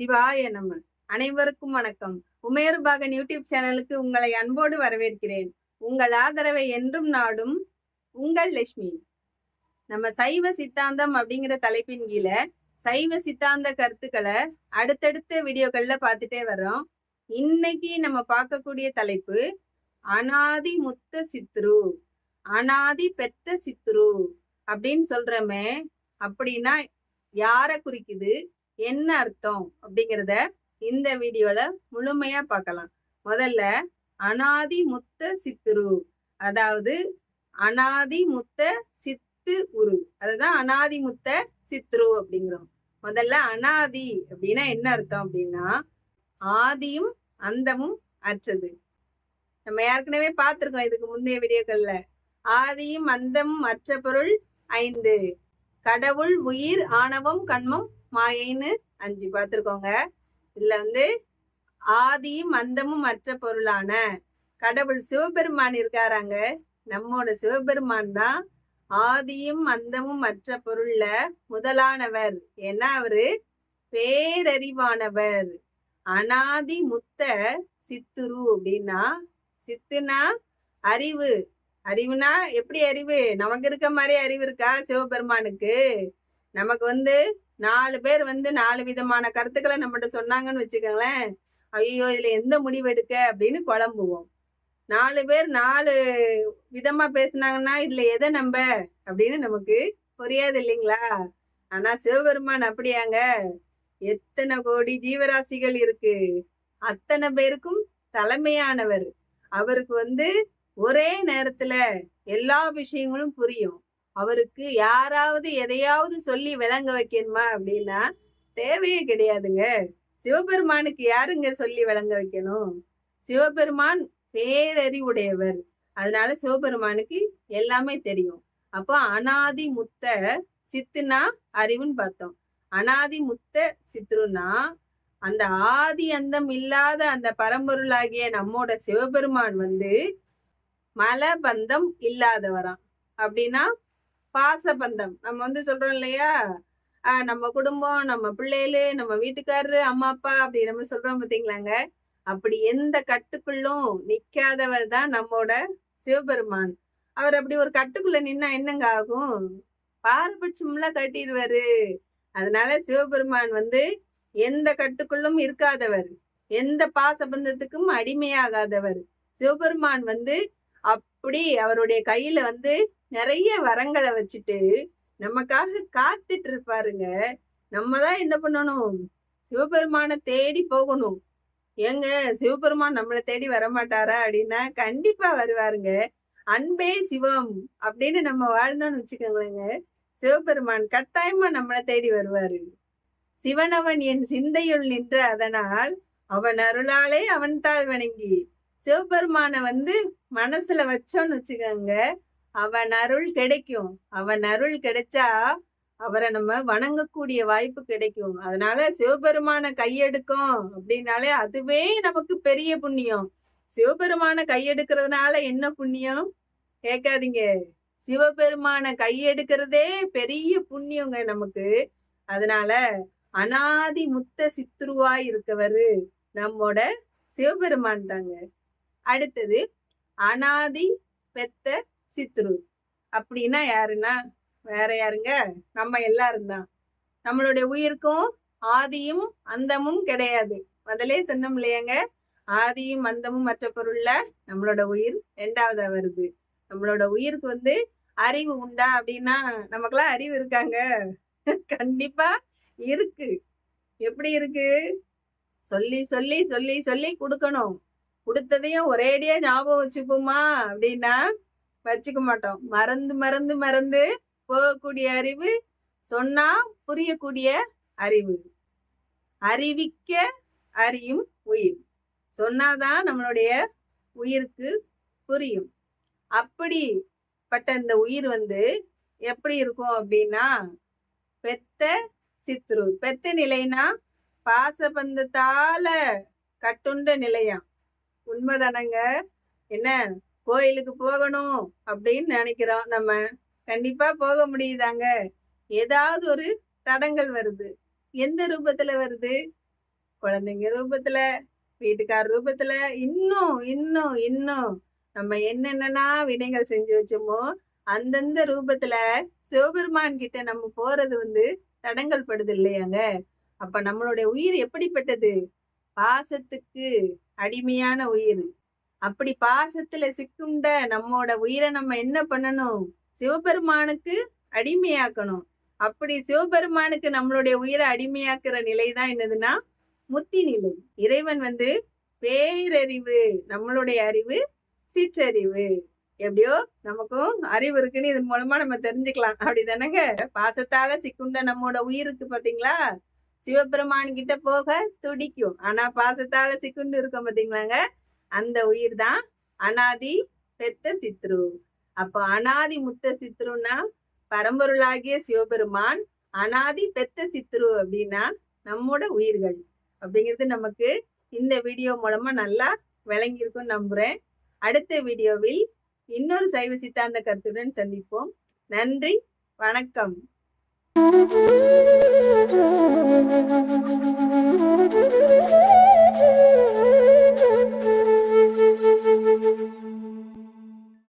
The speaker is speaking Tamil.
சிவாய நம்ம அனைவருக்கும் வணக்கம். உமேருபாகன் யூடியூப் சேனலுக்கு உங்களை அன்போடு வரவேற்கிறேன். உங்கள் ஆதரவை என்றும் நாடும் உங்கள் லட்சுமி. நம்ம சைவ சித்தாந்தம் அப்படிங்கிற தலைப்பின் கீழே சைவ சித்தாந்த கருத்துக்களை அடுத்தடுத்த வீடியோக்கள்ல பார்த்துட்டே வர்றோம். இன்னைக்கு நம்ம பார்க்கக்கூடிய தலைப்பு அனாதி முத்த சித்ரு அனாதி பெத்த சித்ரு அப்படின்னு சொல்றமே. அப்படின்னா யாரை குறிக்குது? என்ன அர்த்தம் அப்படிங்கிறத இந்த வீடியோல முழுமையா பார்க்கலாம். முதல்ல அனாதி முத்த சித்துரு. அதாவது அனாதி முத்த சித்து உரு. அதுதான் அனாதி முத்த சித்ரு அப்படிங்கிறோம். முதல்ல அனாதி அப்படின்னா என்ன அர்த்தம் அப்படின்னா ஆதியும் அந்தமும் அற்றது. நம்ம ஏற்கனவே பார்த்திருக்கோம் இதுக்கு முந்தைய வீடியோக்கள்ல. ஆதியும் அந்தமும் அற்ற பொருள் ஐந்து. கடவுள் உயிர் ஆணவம் கண்மம் மாயைன்னு அஞ்சு பார்த்துருக்கோங்க. இதுல வந்து ஆதியும் அந்தமும் மற்ற பொருளான கடவுள் சிவபெருமான் இருக்காராங்க. நம்மோட சிவபெருமான் தான் ஆதியும் அந்தமும் மற்ற பொருள்ல முதலானவர். ஏன்னா அவரு பேரறிவானவர். அனாதி முத்த சித்துரு அப்படின்னா சித்துனா அறிவு. அறிவுனா எப்படி அறிவு? நமக்கு இருக்க மாதிரி அறிவு இருக்கா சிவபெருமானுக்கு? நமக்கு வந்து நாலு பேர் வந்து நாலு விதமான கருத்துக்களை நம்மகிட்ட சொன்னாங்கன்னு வச்சுக்கோங்களேன். ஐயோ இதுல எந்த முடிவு எடுக்க அப்படின்னு குழம்புவோம். நாலு பேர் நாலு விதமா பேசுனாங்கன்னா இதுல எதை நம்ப அப்படின்னு நமக்கு புரியாது இல்லைங்களா? ஆனா சிவபெருமான் அப்படியாங்க. எத்தனை கோடி ஜீவராசிகள் இருக்கு. அத்தனை பேருக்கும் தலைமையானவர். அவருக்கு வந்து ஒரே நேரத்துல எல்லா விஷயங்களும் புரியும். அவருக்கு யாராவது எதையாவது சொல்லி விளங்க வைக்கணுமா அப்படின்னா தேவையே கிடையாதுங்க. சிவபெருமானுக்கு யாருங்க சொல்லி விளங்க வைக்கணும்? சிவபெருமான் பேரறிவுடையவர். அதனால சிவபெருமானுக்கு எல்லாமே தெரியும். அப்போ அனாதி முத்த சித்துனா அறிவுன்னு பார்த்தோம். அனாதி முத்த சித்ருனா அந்த ஆதி அந்தம் இல்லாத அந்த பரம்பொருளாகிய நம்மோட சிவபெருமான் வந்து மலபந்தம் இல்லாதவராம். அப்படின்னா பாசபந்தம். நம்ம வந்து சொல்றோம் இல்லையா? ஆஹ் நம்ம குடும்பம் நம்ம பிள்ளைகளு நம்ம வீட்டுக்காரரு அம்மா அப்பா அப்படி நம்ம சொல்றோம் பார்த்தீங்களாங்க? அப்படி எந்த கட்டுக்குள்ளும் நிக்காதவர் தான் நம்மோட சிவபெருமான். அவர் அப்படி ஒரு கட்டுக்குள்ள நின்னா என்னங்க ஆகும்? பாரபட்சம்ல கட்டிடுவாரு. அதனால சிவபெருமான் வந்து எந்த கட்டுக்குள்ளும் இருக்காதவர். எந்த பாசபந்தத்துக்கும் அடிமையாகாதவர். சிவபெருமான் வந்து அப்படி அவருடைய கையில வந்து நிறைய வரங்களை வச்சுட்டு நமக்காக காத்துட்டு இருப்பாருங்க நம்ம தான் என்ன பண்ணணும்? சிவபெருமானை தேடி போகணும். ஏங்க சிவபெருமான் நம்மளை தேடி வரமாட்டாரா அப்படின்னா கண்டிப்பா வருவாருங்க. அன்பே சிவம் அப்படின்னு நம்ம வாழ்ந்தோம்னு வச்சுக்கோங்களேங்க. சிவபெருமான் கட்டாயமா நம்மளை தேடி வருவாரு. சிவனவன் என் சிந்தையுள் நின்ற அதனால் அவன் அருளாலே அவன் தாழ் வணங்கி சிவபெருமானை வந்து மனசுல வச்சோன்னு வச்சுக்கோங்க. அவன் அருள் கிடைக்கும். அவன் அருள் கிடைச்சா அவரை நம்ம வணங்கக்கூடிய வாய்ப்பு கிடைக்கும். அதனால சிவபெருமான கையெடுக்கும் அப்படின்னாலே அதுவே நமக்கு பெரிய புண்ணியம். சிவபெருமான கையெடுக்கிறதுனால என்ன புண்ணியம்? கேட்காதீங்க. சிவபெருமான கையெடுக்கிறதே பெரிய புண்ணியங்க நமக்கு. அதனால அனாதி முத்த சித்துருவாய் இருக்கவரு நம்மோட சிவபெருமான் தாங்க. அடுத்தது அனாதி பெத்த சித்ரு அப்படின்னா யாருன்னா? வேற யாருங்க? நம்ம எல்லாரும் தான். நம்மளுடைய உயிருக்கும் ஆதியும் அந்தமும் கிடையாது. முதலே சொன்னோம் இல்லையாங்க? ஆதியும் அந்தமும் மற்ற பொருள்ல நம்மளோட உயிர் ரெண்டாவதா வருது. நம்மளோட உயிருக்கு வந்து அறிவு உண்டா அப்படின்னா நமக்கெல்லாம் அறிவு இருக்காங்க. கண்டிப்பா இருக்கு. எப்படி இருக்கு? சொல்லி சொல்லி சொல்லி சொல்லி கொடுக்கணும். கொடுத்ததையும் ஒரேடியா ஞாபகம் வச்சுப்போமா அப்படின்னா வச்சுக்க மாட்டோம். மறந்து மறந்து மறந்து போகக்கூடிய அறிவு சொன்னா புரியக்கூடிய அறிவு. அறிவிக்க அறியும் உயிர். சொன்னாதான் நம்மளுடைய உயிருக்கு புரியும். அப்படிப்பட்ட இந்த உயிர் வந்து எப்படி இருக்கும் அப்படின்னா பெத்த சித்ரு. பெத்த நிலைனா பாசபந்தத்தால கட்டுண்ட நிலையாம். உண்மைதானங்க? என்ன? கோயிலுக்கு போகணும் அப்படின்னு நினைக்கிறோம். நம்ம கண்டிப்பா போக முடியுதாங்க? ஏதாவது ஒரு தடங்கள் வருது. எந்த ரூபத்துல வருது? குழந்தைங்க ரூபத்துல வீட்டுக்கார ரூபத்துல இன்னும் இன்னும் இன்னும் நம்ம என்னென்னனா வினைகள் செஞ்சு வச்சோமோ அந்தந்த ரூபத்துல சிவபெருமான் கிட்ட நம்ம போறது வந்து தடங்கல் படுது இல்லையாங்க? அப்ப நம்மளுடைய உயிர் எப்படிப்பட்டது? பாசத்துக்கு அடிமையான உயிர். அப்படி பாசத்துல சிக்குண்ட நம்மோட உயிரை நம்ம என்ன பண்ணணும்? சிவபெருமானுக்கு அடிமையாக்கணும். அப்படி சிவபெருமானுக்கு நம்மளுடைய உயிரை அடிமையாக்குற நிலை தான் என்னதுன்னா முத்தி நிலை. இறைவன் வந்து பேரறிவு நம்மளுடைய அறிவு சிற்றறிவு. எப்படியோ நமக்கும் அறிவு இருக்குன்னு இதன் மூலமா நம்ம தெரிஞ்சுக்கலாம். அப்படி தானேங்க பாசத்தால சிக்குண்ட நம்மோட உயிருக்கு பாத்தீங்களா? சிவபெருமான் கிட்ட போக துடிக்கும். ஆனா பாசத்தால சிக்குண்டு இருக்கும் பாத்தீங்களாங்க? அந்த உயிர் தான் அனாதி பெத்த சித்ரு. அப்போ அனாதி முத்த சித்ருன்னா பரம்பொருளாகிய சிவபெருமான் அனாதி பெத்த சித்ரு அப்படின்னா நம்மோட உயிர்கள். அப்படிங்கிறது நமக்கு இந்த வீடியோ மூலமா நல்லா விளங்கியிருக்கும் நம்புறேன். அடுத்த வீடியோவில் இன்னொரு சைவ சித்தாந்த கருத்துடன் சந்திப்போம். நன்றி வணக்கம்.